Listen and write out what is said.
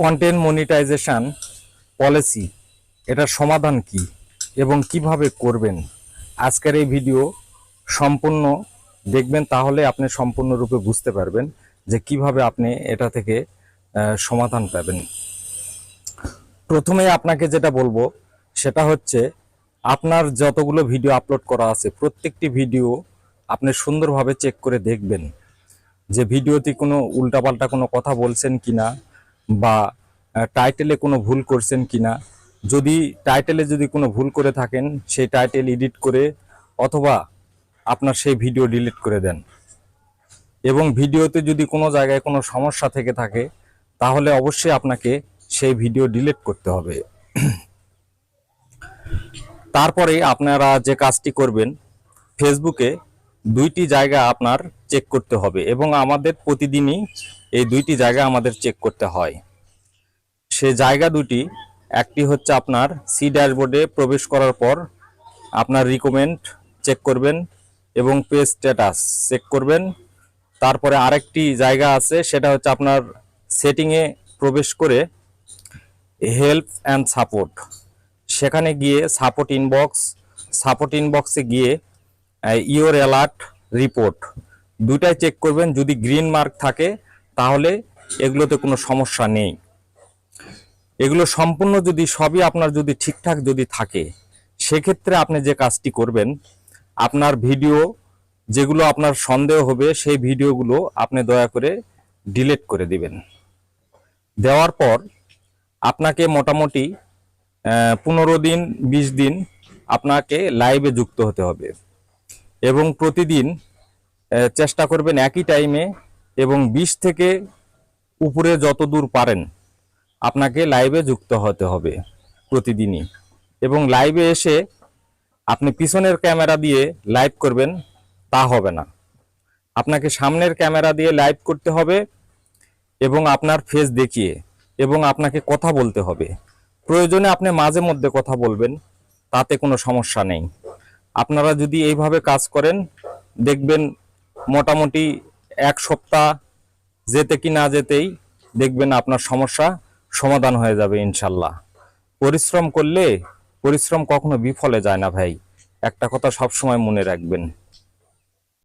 Content monetization policy এটার সমাধান কি এবং কীভাবে করবেন? আজকের এই ভিডিও সম্পূর্ণ দেখবেন, তাহলে আপনি সম্পূর্ণরূপে বুঝতে পারবেন যে কীভাবে আপনি এটা থেকে সমাধান পাবেন। প্রথমে আপনাকে যেটা বলব, সেটা হচ্ছে আপনার যতগুলো ভিডিও আপলোড করা আছে, প্রত্যেকটি ভিডিও আপনি সুন্দরভাবে চেক করে দেখবেন যে ভিডিওতে কোনো উল্টাপাল্টা কোনো কথা বলছেন কিনা বা টাইটেলে কোনো ভুল করছেন কিনা, যদি টাইটেলে যদি কোনো ভুল করে থাকেন, সেই টাইটেল এডিট করে অথবা আপনার সেই ভিডিও ডিলিট করে দেন। এবং ভিডিওতে যদি কোনো জায়গায় কোনো সমস্যা থেকে থাকে, তাহলে অবশ্যই আপনাকে সেই ভিডিও ডিলিট করতে হবে। তারপরে আপনারা যে কাজটি করবেন ফেসবুকে দুইটি জায়গা আপনার চেক করতে হবে এবং আমাদের প্রতিদিনই এই দুইটি জায়গা আমাদের চেক করতে হয়। সে জায়গা দুটি, একটি হচ্ছে আপনার সি ড্যাশবোর্ডে প্রবেশ করার পর আপনার রিকমেন্ড চেক করবেন এবং পে স্ট্যাটাস চেক করবেন। তারপরে আরেকটি জায়গা আছে, সেটা হচ্ছে আপনার সেটিংয়ে প্রবেশ করে হেল্প অ্যান্ড সাপোর্ট সেখানে গিয়ে সাপোর্ট ইনবক্স সাপোর্ট ইনবক্সে গিয়ে ইওর অ্যালার্ট রিপোর্ট দুটাই চেক করবেন, যদি গ্রিন মার্ক থাকে, তাহলে এগুলোতে কোনো সমস্যা নেই। এগুলো সম্পূর্ণ যদি সবই আপনার যদি ঠিকঠাক যদি থাকে, সেক্ষেত্রে আপনি যে কাজটি করবেন, আপনার ভিডিও যেগুলো আপনার সন্দেহ হবে, সেই ভিডিওগুলো আপনি দয়া করে ডিলিট করে দিবেন। দেওয়ার পর আপনাকে মোটামুটি পনেরো দিন, বিশ দিন আপনাকে লাইভে যুক্ত হতে হবে। এবং প্রতিদিন চেষ্টা করবেন একই টাইমে এবং বিশ থেকে উপরে যত দূর পারেন, আপনাকে লাইভে যুক্ত হতে হবে প্রতিদিনই। এবং লাইভে এসে আপনি পিছনের ক্যামেরা দিয়ে লাইভ করবেন, তা হবে না। আপনাকে সামনের ক্যামেরা দিয়ে লাইভ করতে হবে এবং আপনার ফেস দেখিয়ে এবং আপনাকে কথা বলতে হবে। প্রয়োজনে আপনি মাঝে মধ্যে কথা বলবেন, তাতে কোনো সমস্যা নেই। আপনারা যদি এইভাবে কাজ করেন, দেখবেন মোটামুটি এক সপ্তাহ যেতে কি না যেতেই দেখবেন আপনার সমস্যা সমাধান হয়ে যাবে ইনশাল্লাহ। পরিশ্রম করলে পরিশ্রম কখনো বিফলে যায় না ভাই। একটা কথা সবসময় মনে রাখবেন।